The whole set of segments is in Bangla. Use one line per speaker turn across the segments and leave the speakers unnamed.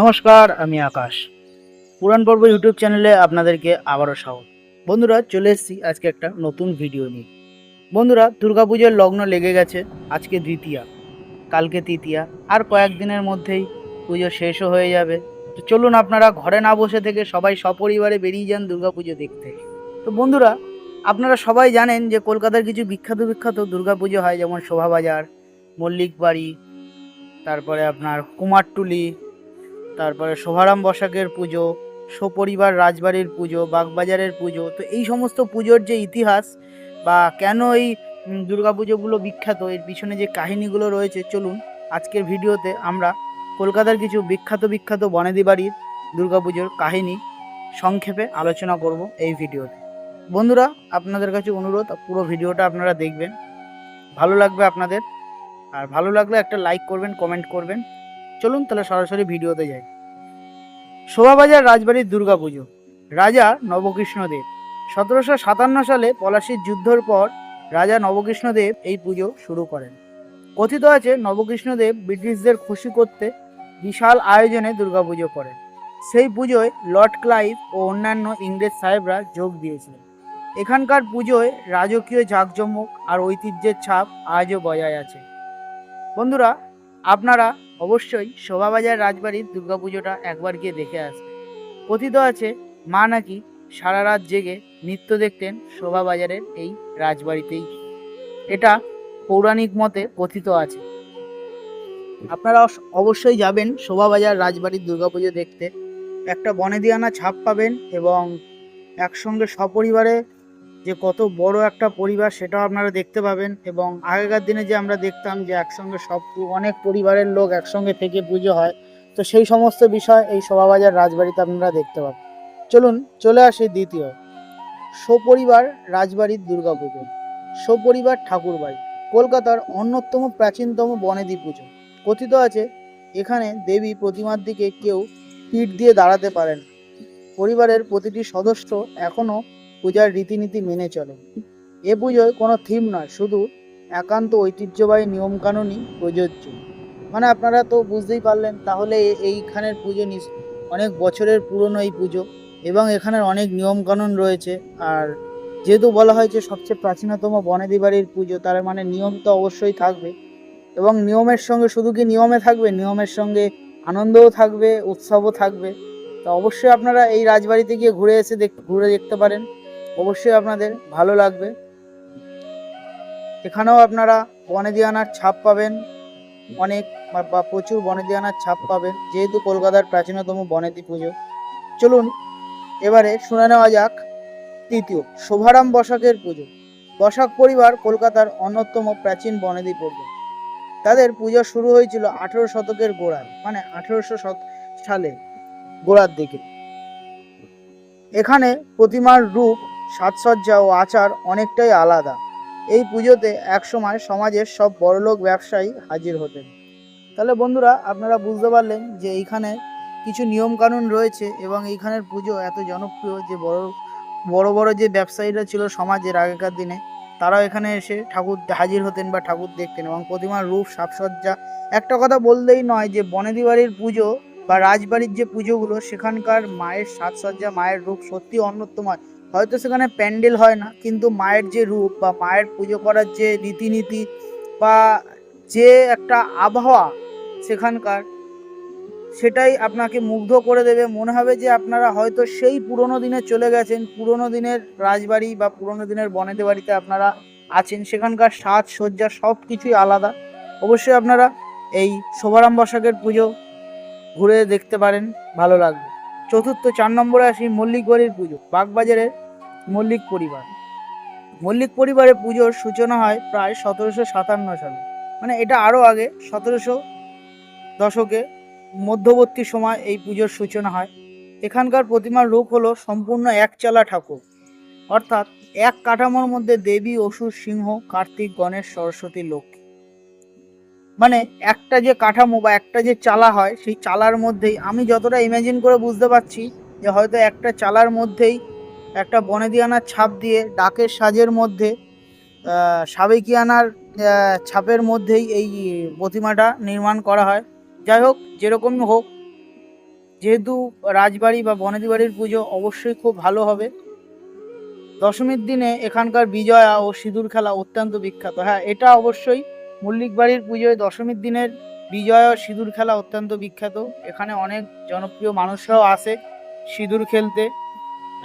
নমস্কার, আমি আকাশ। পুরাণ পর্ব ইউটিউব চ্যানেলে আপনাদেরকে আবারও স্বাগত। বন্ধুরা, চলে এসেছি আজকে একটা নতুন ভিডিও নিয়ে। বন্ধুরা, দুর্গাপুজোর লগ্ন লেগে গেছে, আজকে দ্বিতীয়া। কালকে তৃতীয়া, আর কয়েকদিনের মধ্যেই পুজো শেষও হয়ে যাবে। তো চলুন আপনারা ঘরে না বসে থেকে সবাই সপরিবারে বেরিয়ে যান দুর্গাপুজো দেখতে। তো বন্ধুরা, আপনারা সবাই জানেন যে কলকাতার কিছু বিখ্যাত বিখ্যাত দুর্গাপুজো হয়, যেমন শোভাবাজার মল্লিক বাড়ি তারপরে আপনার কুমারটুলি তারপরে শোভারাম বসাকের পুজো, সপরিবার রাজবাড়ির পুজো, বাগবাজারের পুজো, তো এই সমস্ত পুজোর যে ইতিহাস বা কেন এই দুর্গাপুজোগুলো বিখ্যাত, এর পিছনে যে কাহিনীগুলো রয়েছে, চলুন আজকের ভিডিওতে আমরা কলকাতার কিছু বিখ্যাত বিখ্যাত বনেদি বাড়ির দুর্গাপুজোর কাহিনী সংক্ষেপে আলোচনা করব এই ভিডিওতে। বন্ধুরা, আপনাদের কাছে অনুরোধ, পুরো ভিডিওটা আপনারা দেখবেন। ভালো লাগবে আপনাদের, আর ভালো লাগলে একটা লাইক করবেন কমেন্ট করবেন। চলুন তাহলে সরাসরি ভিডিওতে যাই। শোভাবাজার রাজবাড়ির দুর্গাপুজো। রাজা নবকৃষ্ণদেব। সতেরোশো সাতান্ন সালে পলাশির যুদ্ধর পর রাজা নবকৃষ্ণদেব এই পুজো শুরু করেন। কথিত আছে, নবকৃষ্ণদেব ব্রিটিশদের খুশি করতে বিশাল আয়োজনে দুর্গাপুজো করেন। সেই পুজোয় লর্ড ক্লাইভ ও অন্যান্য ইংরেজ সাহেবরা যোগ দিয়েছিলেন। এখানকার পুজোয় রাজকীয় জাঁকজমক আর ঐতিহ্যের ছাপ আজও বজায় আছে। বন্ধুরা, আপনারা অবশ্যই শোভাবাজার রাজবাড়ির দুর্গাপুজোটা একবার গিয়ে দেখে আসবে। কথিত আছে, মা নাকি সারা রাত জেগে নৃত্য দেখতেন শোভাবাজারের এই রাজবাড়িতেই। এটা পৌরাণিক মতে কথিত আছে। আপনারা অবশ্যই যাবেন শোভাবাজার রাজবাড়ির দুর্গাপুজো দেখতে। একটা বনেদিয়ানা ছাপ পাবেন এবং একসঙ্গে সপরিবারে যে কত বড় একটা পরিবার সেটাও আপনারা দেখতে পাবেন এবং আগেকার দিনে যে আমরা দেখতাম যে একসঙ্গে সব অনেক পরিবারের লোক একসঙ্গে থেকে পুজো হয়, তো সেই সমস্ত বিষয় এই শোভাবাজার রাজবাড়িতে আপনারা দেখতে পাবেন। চলুন, চলে আসি দ্বিতীয়। সপরিবার রাজবাড়ির দুর্গাপুজো। সপরিবার ঠাকুরবাড়ি কলকাতার অন্যতম প্রাচীনতম বনেদি পুজো। কথিত আছে, এখানে দেবী প্রতিমার দিকে কেউ পিঠ দিয়ে দাঁড়াতে পারেন পরিবারের প্রতিটি সদস্য এখনও পূজার রীতিনীতি মেনে চলে। এ পুজোয় কোনো থিম নয়, শুধু একান্ত ঐতিহ্যবাহী নিয়মকানুনই প্রযোজ্য। মানে আপনারা তো বুঝতেই পারলেন, তাহলে এইখানের পুজো অনেক বছরের পুরনো এই পুজো এবং এখানের অনেক নিয়মকানুন রয়েছে। আর যেহেতু বলা হয়েছে সবচেয়ে প্রাচীনতম বনেদি বাড়ির পুজো, তার মানে নিয়ম তো অবশ্যই থাকবে। এবং নিয়মের সঙ্গে শুধু কি নিয়মে থাকবে? নিয়মের সঙ্গে আনন্দও থাকবে, উৎসবও থাকবে। তো অবশ্যই আপনারা এই রাজবাড়িতে গিয়ে ঘুরে এসে দেখ ঘুরে দেখতে পারেন। অবশ্যই আপনাদের ভালো লাগবে। এখানেও আপনারা বনেদিয়ানার ছাপ পাবেন। অনেক বা- প্রচুর বনেদিয়ানার ছাপ পাবেন। যেহেতু কলকাতার প্রাচীনতম বনেদি পুজো। চলুন, এবারে শুনে নেওয়া যাক তৃতীয়, শোভারাম বসাকের পুজো। বসাক পরিবার কলকাতার অন্যতম প্রাচীন বনেদি পূর্ব। তাদের পুজো শুরু হয়েছিল আঠেরো শতকের গোড়ায় মানে আঠেরোশো শত সালে গোড়ার দিকে। এখানে প্রতিমার রূপ সাজসজ্জা ও আচার অনেকটাই আলাদা। এই পুজোতে একসময় সমাজের সব বড়লোক ব্যবসায়ী হাজির হতেন। তাহলে বন্ধুরা, আপনারা বুঝতে পারলেন যে এইখানে কিছু নিয়মকানুন রয়েছে এবং এইখানের পুজো এত জনপ্রিয় যে বড় বড় বড় যে ব্যবসায়ীরা ছিল সমাজের আগেকার দিনে, তারাও এখানে এসে ঠাকুর হাজির হতেন বা ঠাকুর দেখতেন এবং প্রতিমার রূপ, সাজসজ্জা। একটা কথা বললেই নয় যে বনেদি বাড়ির পুজো বা রাজবাড়ির যে পুজোগুলো, সেখানকার মায়ের সাজসজ্জা, মায়ের রূপ সত্যি অন্যতম। হয়তো সেখানে প্যান্ডেল হয় না, কিন্তু মায়ের যে রূপ বা মায়ের পুজো করার যে রীতিনীতি বা যে একটা আবহাওয়া সেখানকার, সেটাই আপনাকে মুগ্ধ করে দেবে। মনে হবে যে আপনারা হয়তো সেই পুরনো দিনে চলে গেছেন, পুরনো দিনের রাজবাড়ি বা পুরনো দিনের বনেতে বাড়িতে আপনারা আছেন। সেখানকার সাজসজ্জা সব কিছুই আলাদা। অবশ্যই আপনারা এই শোভারাম বসাকের পুজো ঘুরে দেখতে পারেন, ভালো লাগবে। চতুর্থ, চার নম্বরে আসি মল্লিক বাড়ির পুজো, বাগবাজারের মল্লিক পরিবার। মল্লিক পরিবারে পুজোর সূচনা হয় প্রায় সতেরোশো সাতান্ন সালে। মানে এটা আরও আগে, সতেরোশো দশকে মধ্যবর্তী সময় এই পুজোর সূচনা হয়। এখানকার প্রতিমার রূপ হলো সম্পূর্ণ একচালা ঠাকুর। অর্থাৎ এক কাঠামোর মধ্যে দেবী, অসুর, সিংহ, কার্তিক, গণেশ, সরস্বতী, লক্ষ্মী। মানে একটা যে কাঠামো বা একটা যে চালা হয়, সেই চালার মধ্যেই আমি যতটা ইমাজিন করে বুঝতে পারছি যে হয়তো একটা চালার মধ্যেই একটা বনেদিয়ানার ছাপ দিয়ে ডাকের সাজের মধ্যে সাবেকিয়ানার ছাপের মধ্যেই এই প্রতিমাটা নির্মাণ করা হয়। যাই হোক যেরকম হোক, যেহেতু রাজবাড়ি বা বনেদি বাড়ির পুজো অবশ্যই খুব ভালো হবে। দশমীর দিনে এখানকার বিজয়া ও সিঁদুর খেলা অত্যন্ত বিখ্যাত। হ্যাঁ এটা অবশ্যই মল্লিক বাড়ির পুজোয় দশমীর দিনের বিজয়া ও সিঁদুর খেলা অত্যন্ত বিখ্যাত। এখানে অনেক জনপ্রিয় মানুষরাও আসে সিঁদুর খেলতে।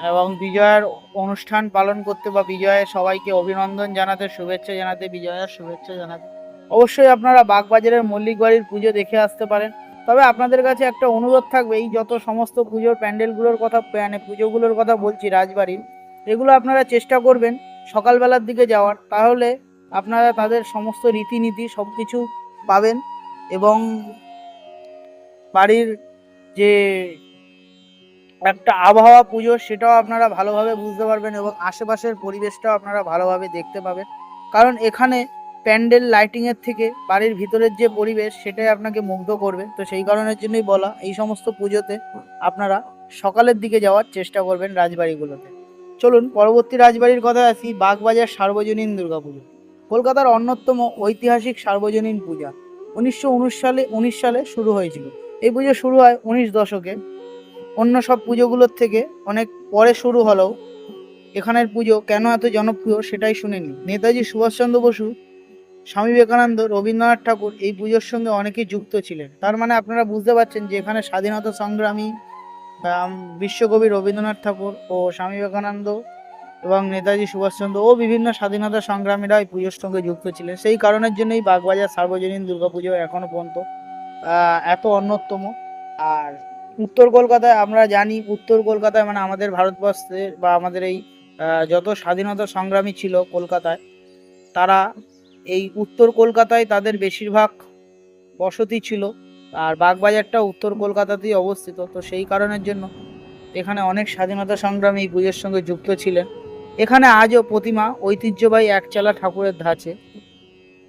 এবং বিজয়ার অনুষ্ঠান পালন করতে বা বিজয়ের সবাইকে অভিনন্দন জানাতে, শুভেচ্ছা জানাতে, বিজয়ার শুভেচ্ছা জানাতে। অবশ্যই আপনারা বাগবাজারের মল্লিক বাড়ির পুজো দেখে আসতে পারেন। তবে আপনাদের কাছে একটা অনুরোধ থাকবে, এই যত সমস্ত পুজোর প্যান্ডেলগুলোর কথা মানে পুজোগুলোর কথা বলছি রাজবাড়ির, এগুলো আপনারা চেষ্টা করবেন সকালবেলার দিকে যাওয়ার। তাহলে আপনারা তাদের সমস্ত রীতিনীতি সব কিছু পাবেন এবং বাড়ির যে একটা আবহাওয়া পুজো, সেটাও আপনারা ভালোভাবে বুঝতে পারবেন এবং আশেপাশের পরিবেশটাও আপনারা ভালোভাবে দেখতে পাবেন। কারণ এখানে প্যান্ডেল লাইটিংয়ের থেকে বাড়ির ভিতরের যে পরিবেশ, সেটাই আপনাকে মুগ্ধ করবে। তো সেই কারণের জন্যই বলা, এই সমস্ত পুজোতে আপনারা সকালের দিকে যাওয়ার চেষ্টা করবেন রাজবাড়িগুলোতে। চলুন, পরবর্তী রাজবাড়ির কথা আসি, বাগবাজার সার্বজনীন দুর্গাপুজো। কলকাতার অন্যতম ঐতিহাসিক সার্বজনীন পূজা। উনিশশো উনিশ সালে উনিশ সালে শুরু হয়েছিল। এই পুজো শুরু হয় উনিশ দশকে। অন্য সব পুজোগুলোর থেকে অনেক পরে শুরু হলেও এখানের পুজো কেন এত জনপ্রিয় সেটাই শুনে নিন নেতাজি সুভাষচন্দ্র বসু, স্বামী বিবেকানন্দ, রবীন্দ্রনাথ ঠাকুর এই পুজোর সঙ্গে অনেকেই যুক্ত ছিলেন। তার মানে আপনারা বুঝতে পারছেন যে এখানে স্বাধীনতা সংগ্রামী বিশ্বকবি রবীন্দ্রনাথ ঠাকুর ও স্বামী বিবেকানন্দ এবং নেতাজি সুভাষচন্দ্র ও বিভিন্ন স্বাধীনতা সংগ্রামীরা এই পুজোর সঙ্গে যুক্ত ছিলেন। সেই কারণের জন্যই বাগবাজার সার্বজনীন দুর্গাপুজো এখনও পর্যন্ত এত অন্যতম। আর উত্তর কলকাতায় আমরা জানি, উত্তর কলকাতায় মানে আমাদের ভারতবর্ষের বা আমাদের এই যত স্বাধীনতা সংগ্রামী ছিল কলকাতায়, তারা এই উত্তর কলকাতায় তাদের বেশিরভাগ বসতি ছিল আর বাগবাজারটা উত্তর কলকাতাতেই অবস্থিত। তো সেই কারণের জন্য এখানে অনেক স্বাধীনতা সংগ্রামী এই পুজোর সঙ্গে যুক্ত ছিলেন। এখানে আজও প্রতিমা ঐতিহ্যবাহী একচালা ঠাকুরের ধাঁচে।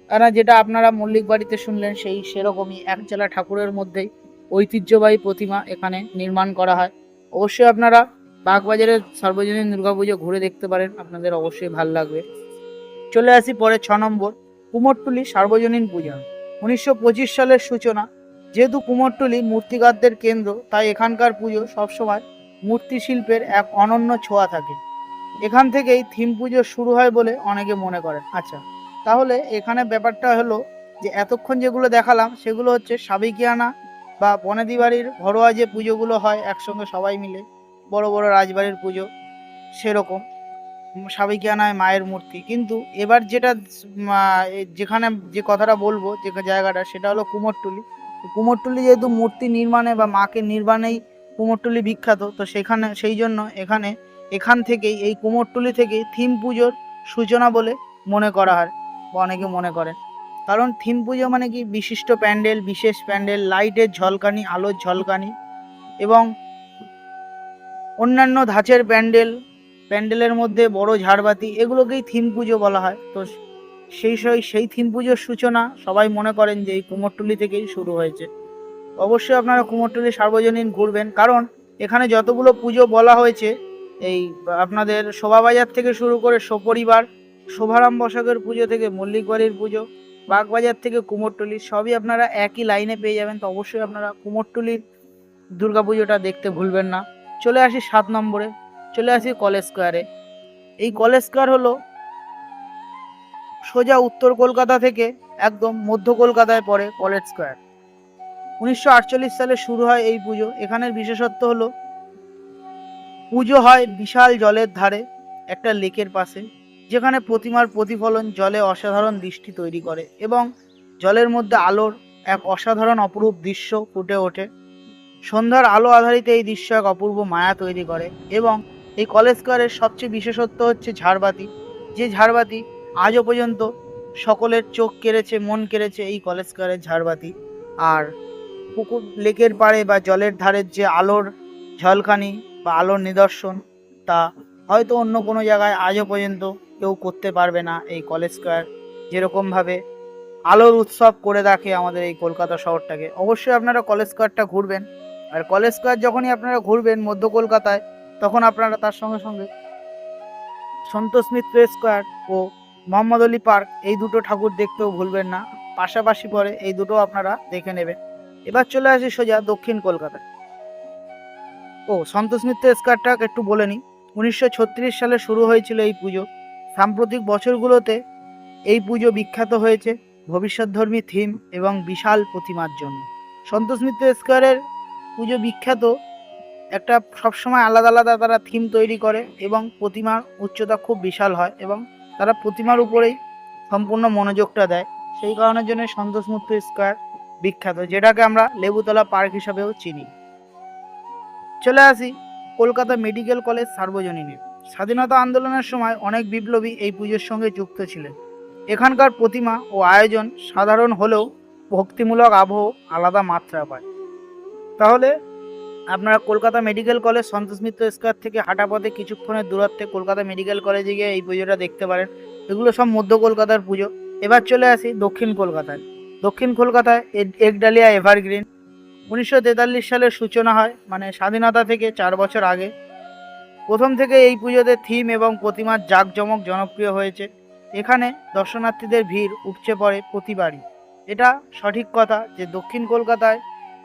আর যেটা আপনারা মল্লিক বাড়িতে শুনলেন, সেই সেরকমই একচালা ঠাকুরের মধ্যেই ঐতিহ্যবাহী প্রতিমা এখানে নির্মাণ করা হয়। অবশ্যই আপনারা বাগবাজারের সর্বজনীন দুর্গাপুজো ঘুরে দেখতে পারেন, আপনাদের অবশ্যই ভালো লাগবে। চলে আসি পরে ছ নম্বর কুমোরটুলি সার্বজনীন পূজা। উনিশশো পঁচিশ সালের সূচনা। যেহেতু কুমোরটুলি মূর্তিকারদের কেন্দ্র, তাই এখানকার পুজো সবসময় মূর্তি শিল্পের এক অনন্য ছোঁয়া থাকে। এখান থেকেই থিম পুজো শুরু হয় বলে অনেকে মনে করেন। আচ্ছা তাহলে এখানে ব্যাপারটা হলো যে, এতক্ষণ যেগুলো দেখালাম, সেগুলো হচ্ছে সাবিকিয়ানা বা বনেদি বাড়ির ঘরোয়া যে পুজোগুলো হয় একসঙ্গে সবাই মিলে, বড় বড় রাজবাড়ির পুজো, সেরকম। সাবেকিয়ানায় মায়ের মূর্তি। কিন্তু এবার যেটা যেখানে যে কথাটা বলব, যে জায়গাটা, সেটা হলো কুমোরটুলি। কুমোরটুলি যেহেতু মূর্তি নির্মাণে বা মাকে নির্মাণেই কুমোরটুলি বিখ্যাত, তো সেখানে, সেই জন্য এখানে, এখান থেকেই, এই কুমোরটুলি থেকেই থিম পুজোর সূচনা বলে মনে করা হয়, বা অনেকে মনে করেন। কারণ থিম পুজো মানে কি? বিশিষ্ট প্যান্ডেল, বিশেষ প্যান্ডেল, লাইটের ঝলকানি, আলোর ঝলকানি এবং অন্যান্য ধাঁচের প্যান্ডেল, প্যান্ডেলের মধ্যে বড় ঝাড়বাতি, এগুলোকেই থিম পুজো বলা হয়। তো সেই সেই সেই থিম পুজোর সূচনা সবাই মনে করেন যে এই কুমোরটুলি থেকেই শুরু হয়েছে। অবশ্যই আপনারা কুমোরটুলি সার্বজনীন ঘুরবেন, কারণ এখানে যতগুলো পুজো বলা হয়েছে, এই আপনাদের শোভাবাজার থেকে শুরু করে সপরিবার, শোভারাম বসাকের পুজো থেকে মল্লিক বাড়ির পুজো বাগবাজার থেকে কুমোরটুলি সবই আপনারা একই লাইনে পেয়ে যাবেন, তো অবশ্যই আপনারা কুমোরটুলির দুর্গাপুজোটা দেখতে ভুলবেন না। চলে আসি সাত নম্বরে, চলে আসি কলেজ স্কোয়ারে এই কলেজ স্কোয়ার হলো সোজা উত্তর কলকাতা থেকে একদম মধ্য কলকাতায় পড়ে কলেজ স্কোয়ার উনিশশো আটচল্লিশ সালে শুরু হয় এই পুজো। এখানের বিশেষত্ব হলো, পুজো হয় বিশাল জলের ধারে, একটা লেকের পাশে। যেখানে প্রতিমার প্রতিফলন জলে অসাধারণ দৃষ্টি তৈরি করে এবং জলের মধ্যে আলোর এক অসাধারণ অপরূপ দৃশ্য ফুটে ওঠে। সন্ধ্যার আলো আধারিত এই দৃশ্য এক অপূর্ব মায়া তৈরি করে এবং এই কলেজ স্কোয়ারের সবচেয়ে বিশেষত্ব হচ্ছে ঝাড়বাতি। যে ঝাড়বাতি আজও পর্যন্ত সকলের চোখ কেড়েছে, মন কেড়েছে এই কলেজ স্কোয়ারের ঝাড়বাতি। আর পুকুর, লেকের পাড়ে বা জলের ধারের যে আলোর ঝলকানি বা আলোর নিদর্শন তা হয়তো অন্য কোনো জায়গায় আজও পর্যন্ত কেউ করতে পারবে না এই কলেজ স্কোয়ার। যেরকমভাবে আলোর উৎসব করে রাখে আমাদের এই কলকাতা শহরটাকে। অবশ্যই আপনারা কলেজ স্কোয়ারটা ঘুরবেন। আর কলেজ স্কোয়ার যখনই আপনারা ঘুরবেন মধ্য কলকাতায়, তখন আপনারা তার সঙ্গে সঙ্গে সন্তোষ মিত্র স্কোয়ার ও মোহাম্মদ আলী পার্ক এই দুটো ঠাকুর দেখতেও ভুলবেন না। পাশাপাশি পরে এই দুটো আপনারা দেখে নেবেন। এবার চলে আসি সোজা দক্ষিণ কলকাতায়। ও, সন্তোষ মিত্র স্কারটা একটু বলে নিই। উনিশশো ছত্রিশ সালে শুরু হয়েছিল এই পুজো। সাম্প্রতিক বছরগুলোতে এই পুজো বিখ্যাত হয়েছে ভবিষ্যৎধর্মী থিম এবং বিশাল প্রতিমার জন্য। সন্তোষ মিত্র স্কোয়ারের পুজো বিখ্যাত। একটা সবসময় আলাদা আলাদা তারা থিম তৈরি করে এবং প্রতিমার উচ্চতা খুব বিশাল হয় এবং তারা প্রতিমার উপরেই সম্পূর্ণ মনোযোগটা দেয়। সেই কারণের জন্য সন্তোষ মিত্র স্কোয়ার বিখ্যাত, যেটাকে আমরা লেবুতলা পার্ক হিসাবেও চিনি। চলে আসি কলকাতা মেডিকেল কলেজ সার্বজনীনে। স্বাধীনতা আন্দোলনের সময় অনেক বিপ্লবী এই পুজোর সঙ্গে যুক্ত ছিলেন। এখানকার প্রতিমা ও আয়োজন সাধারণ হলেও ভক্তিমূলক আবহ আলাদা মাত্রা পায়। তাহলে আপনারা Kolkata medical college Santosh Mitra square থেকে হাঁটা পথে কিছুক্ষণের দূরত্বে কলকাতা মেডিকেল কলেজে গিয়ে এই পুজোটা দেখতে পারেন। এগুলো সব মধ্য কলকাতার পুজো। এবার চলে আসি দক্ষিণ কলকাতায়। দক্ষিণ কলকাতায় এ- একডালিয়া এভারগ্রিন। উনিশশো তেতাল্লিশ সালের সূচনা হয় মানে স্বাধীনতা থেকে চার বছর আগে। প্রথম থেকে এই পুজোতে থিম এবং প্রতিমার জাঁকজমক জনপ্রিয় হয়েছে। এখানে দর্শনার্থীদের ভিড় উপচে পড়ে প্রতিবারই। এটা সঠিক কথা যে দক্ষিণ কলকাতায়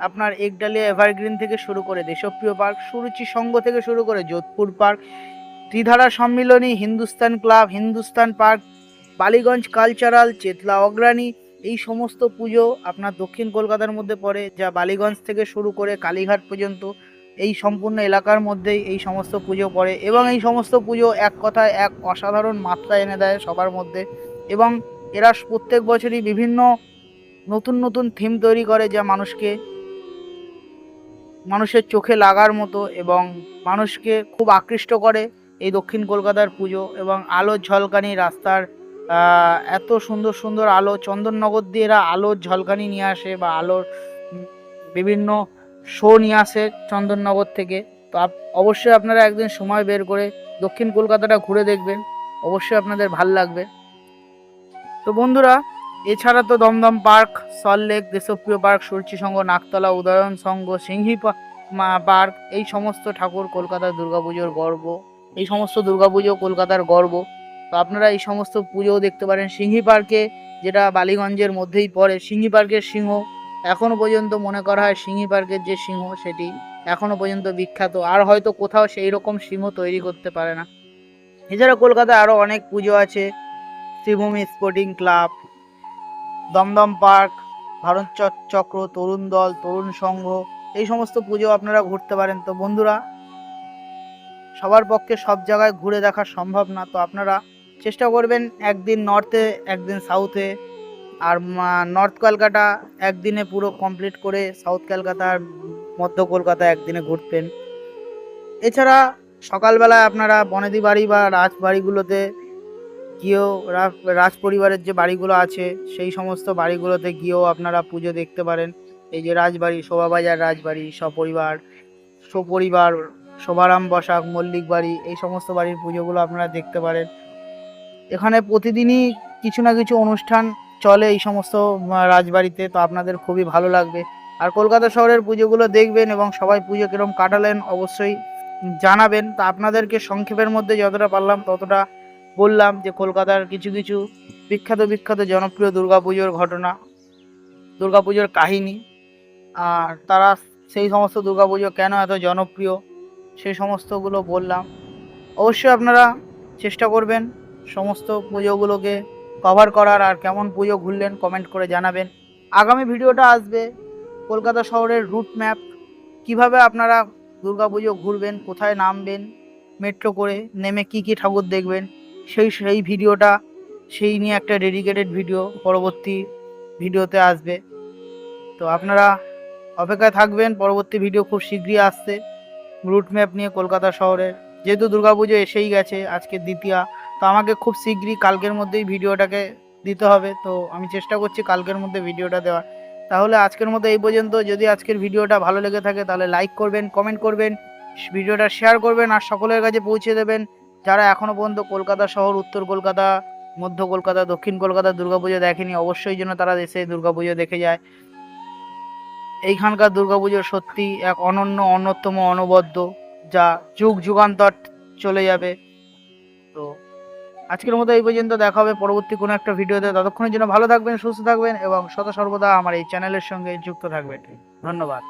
আপনার একডালিয়া এভারগ্রিন থেকে শুরু করে দেশপ্রিয় পার্ক, সুরুচি সংঘ থেকে শুরু করে Jodhpur park, Tridhara Sammilani, Hindustan club, Hindustan park, Ballygunge cultural, Chetla Agrani এই সমস্ত পুজো আপনার দক্ষিণ কলকাতার মধ্যে পড়ে, যা বালিগঞ্জ থেকে শুরু করে কালীঘাট পর্যন্ত, এই সম্পূর্ণ এলাকার মধ্যেই এই সমস্ত পুজো পড়ে এবং এই সমস্ত পুজো এক কথায় এক অসাধারণ মাত্রা এনে দেয় সবার মধ্যে এবং এরা প্রত্যেক বছরই বিভিন্ন নতুন নতুন থিম তৈরি করে যা মানুষকে, মানুষের চোখে লাগার মতো এবং মানুষকে খুব আকৃষ্ট করে এই দক্ষিণ কলকাতার পুজো এবং আলো ঝলকানি রাস্তার এত সুন্দর সুন্দর আলো, চন্দননগর দিয়ে এরা আলোর ঝলকানি নিয়ে আসে বা আলোর বিভিন্ন শো নিয়ে আসে চন্দননগর থেকে। তো অবশ্যই আপনারা একদিন সময় বের করে দক্ষিণ কলকাতাটা ঘুরে দেখবেন। অবশ্যই আপনাদের ভালো লাগবে। তো বন্ধুরা, এছাড়া তো Dumdum park Salt Lake Deshapriya park, Suruchi Sangha Naktala Udayan Sangha, Singhi park, এই সমস্ত ঠাকুর কলকাতার দুর্গাপুজোর গর্ব। এই সমস্ত দুর্গাপুজো কলকাতার গর্ব। তো আপনারা এই সমস্ত পুজোও দেখতে পারেন সিংহি পার্কে, যেটা বালিগঞ্জের মধ্যেই পড়ে। সিংহি পার্কের সিংহ এখনও পর্যন্ত মনে করা হয় সিংহি পার্কের যে সিংহ সেটি এখনও পর্যন্ত বিখ্যাত। আর হয়তো কোথাও সেই রকম সিংহ তৈরি করতে পারে না। এছাড়া কলকাতায় আরও অনেক পুজো আছে। Sreebhumi sporting club, Dumdum park, Bharat Chakra, Tarun Dal, তরুণ সংঘ, এই সমস্ত পুজো আপনারা ঘুরতে পারেন। তো বন্ধুরা, সবার পক্ষে সব জায়গায় ঘুরে দেখা সম্ভব না। তো আপনারা চেষ্টা করবেন একদিন নর্থে একদিন সাউথে আর নর্থ কলকাতা একদিনে পুরো কমপ্লিট করে সাউথ কলকাতার মধ্য কলকাতা একদিনে ঘুরতেন এছাড়া সকালবেলায় আপনারা বনেদি বাড়ি বা রাজবাড়িগুলোতে গিয়েও রাজ পরিবারের যে বাড়িগুলো আছে, সেই সমস্ত বাড়িগুলোতে গিয়েও আপনারা পুজো দেখতে পারেন। এই যে রাজবাড়ি শোভাবাজার রাজবাড়ি সপরিবার সপরিবার, শোভারাম বসাক, মল্লিক বাড়ি, এই সমস্ত বাড়ির পুজোগুলো আপনারা দেখতে পারেন। এখানে প্রতিদিনই কিছু না কিছু অনুষ্ঠান চলে এই সমস্ত রাজবাড়িতে, তো আপনাদের খুবই ভালো লাগবে। আর কলকাতা শহরের পুজোগুলো দেখবেন এবং সবাই পুজো কীরকম কাটালেন অবশ্যই জানাবেন। তা আপনাদেরকে সংক্ষেপের মধ্যে যতটা পারলাম ততটা বললাম যে কলকাতার কিছু কিছু বিখ্যাত বিখ্যাত জনপ্রিয় দুর্গাপুজোর ঘটনা, দুর্গাপুজোর কাহিনী, আর তারা সেই সমস্ত দুর্গাপুজো কেন এত জনপ্রিয়, সেই সমস্তগুলো বললাম। অবশ্যই আপনারা চেষ্টা করবেন সমস্ত পুজোগুলোকে কভার করার আর কেমন পুজো ঘুরলেন কমেন্ট করে জানাবেন। আগামী ভিডিওটা আসবে কলকাতা শহরের রুট ম্যাপ কীভাবে আপনারা দুর্গাপুজো ঘুরবেন, কোথায় নামবেন মেট্রো করে নেমে কি কি ঠাকুর দেখবেন, সেই সেই ভিডিওটা, সেই নিয়ে একটা ডেডিকেটেড ভিডিও পরবর্তী ভিডিওতে আসবে। তো আপনারা অপেক্ষায় থাকবেন, পরবর্তী ভিডিও খুব শীঘ্রই আসছে। রুট ম্যাপ নিয়ে কলকাতা শহরের, যেহেতু দুর্গাপুজো এসেই গেছে, আজকে দ্বিতীয়া। তো আমাকে খুব শীঘ্রই কালকের মধ্যেই ভিডিওটাকে দিতে হবে। তো আমি চেষ্টা করছি কালকের মধ্যে ভিডিওটা দেওয়ার। তাহলে আজকের মতো এই পর্যন্ত। যদি আজকের ভিডিওটা ভালো লেগে থাকে, তাহলে লাইক করবেন কমেন্ট করবেন, ভিডিওটা শেয়ার করবেন, আর সকলের কাছে পৌঁছে দেবেন। যারা এখনও পর্যন্ত কলকাতা শহর, উত্তর কলকাতা, মধ্য কলকাতা, দক্ষিণ কলকাতা দুর্গাপুজো দেখেনি, অবশ্যই যেন তারা এসে দুর্গাপুজো দেখে যায়। এইখানকার দুর্গাপুজো সত্যি এক অনন্য, অন্যতম, অনবদ্য, যা যুগ যুগান্তর চলে যাবে। আজকের মতো এই পর্যন্ত দেখা হবে পরবর্তী কোনো একটা ভিডিওতে। ততক্ষণের জন্য ভালো থাকবেন, সুস্থ থাকবেন এবং সদা সর্বদা আমার এই চ্যানেলের সঙ্গে যুক্ত থাকবেন। ধন্যবাদ।